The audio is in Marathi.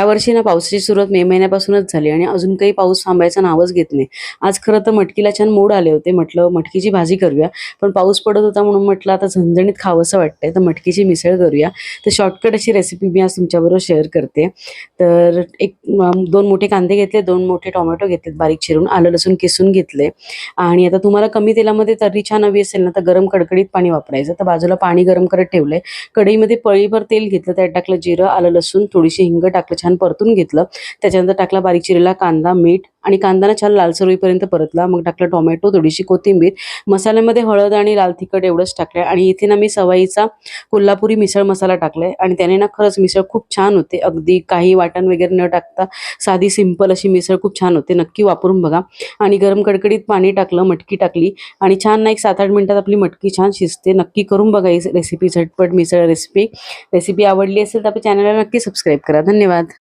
यावर्षी ना पावसाची सुरुवात मे महिन्यापासूनच झाली आणि अजून काही पाऊस थांबायचं नावच घेत नाही. आज खरं तर मटकीला छान मोड आले होते. म्हटलं मटकीची भाजी करूया. पण पाऊस पडत होता म्हणून म्हटलं आता झणझणीत खावंसं वाटतंय तर मटकीची मिसळ करूया. तर शॉर्टकट अशी रेसिपी मी आज तुमच्याबरोबर शेअर करते. तर एक दोन मोठे कांदे घेतले दोन मोठे टोमॅटो घेतलेत बारीक चिरून आलं लसूण किसून घेतले. आणि आता तुम्हाला कमी तेलामध्ये तर्री छान हवी असेल ना तर गरम कडकडीत पाणी वापरायचं. तर बाजूला पाणी गरम करत ठेवलंय. कढईमध्ये पळीभर तेल घेतलं त्यात टाकलं जिरं आलं लसूण थोडीशी हिंग टाकलं छान परतून घेतलं. त्याच्यानंतर टाकला बारीक चिरेला कांदा मीठ आणि कांदा छान लालसर होईपर्यंत परतला. मग टाकलं टोमॅटो थोडीशी कोथिंबीर. मसाल्यामध्ये हळद आणि लाल तिखट एवढंच टाकलंय. आणि इथे ना मी सवाईचा कोल्हापुरी मिसळ मसाला टाकलाय. आणि त्याने ना खरंच मिसळ खूप छान होते. अगदी काही वाटण वगैरे न टाकता साधी सिंपल अशी मिसळ खूप छान होते. नक्की वापरून बघा. आणि गरम कडकडीत पाणी टाकलं मटकी टाकली. आणि छान ना एक सात आठ मिनिटात आपली मटकी छान शिजते. नक्की करून बघा ही रेसिपी झटपट मिसळ रेसिपी. रेसिपी आवडली असेल तर आपल्या चॅनलला नक्की सबस्क्राईब करा. धन्यवाद.